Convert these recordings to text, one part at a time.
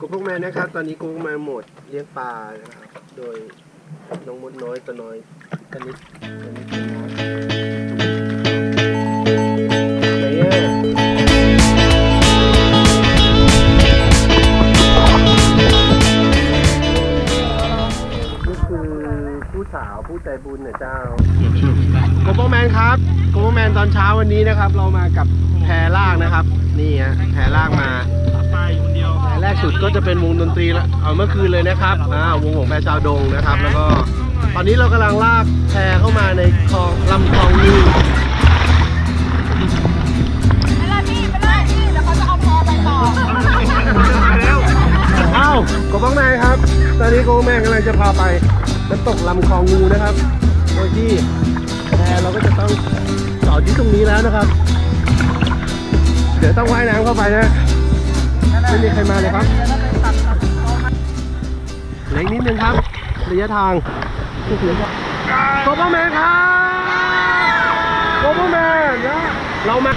กูพวกแมนะครับ ตอนนี้กูมาโหมดเลี้ยงปลานะครับ โดยน้องมดน้อยตัวน้อยกนิดกนิดตัวน้อยไหนอะนี่คือผู้สาวผู้ใจบุญเนี่ยเจ้าโกโบแมนครับโกโบแมนตอนเช้าวันนี้นะครับ เรามากับแพรล่างนะครับ นี่ฮะแพรล่างมา สุดก็จะเป็นวงดนตรีละเอาเมื่อคืนเลยนะครับอ่าวงของแพรชาวดงนะครับ แล้วก็ตอนนี้เรากำลังลากแพรเข้ามาในคลองลำคลองนี้ไปเลยพี่ไปเลยพี่เดี๋ยวเขาจะเอาแพรไปต่ออ้าวโกโบแมนครับ ตอนนี้โกโบแมนกำลังจะพาไปน้ำตกลำคลองงูนะครับโดยที่แพรเราก็จะต้องจอดที่ตรงนี้แล้วนะครับ เดี๋ยวต้องว่ายน้ำเข้าไปนะ ไม่มีใครมาเลยครับเล็กนิดนึงครับระยะทางโกโบแมนครับโกโบแมนนะเรามา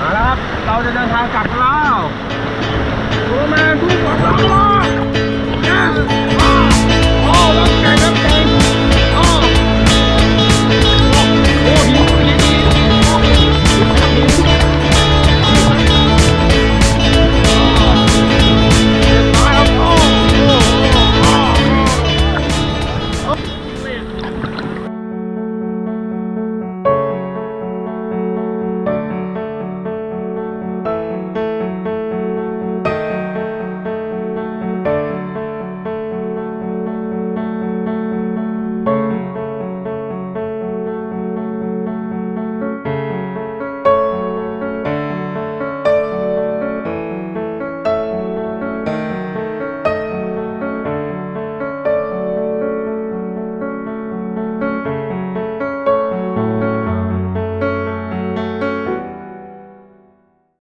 มาแล้วครับ เราจะเดินทางกลับกันแล้ว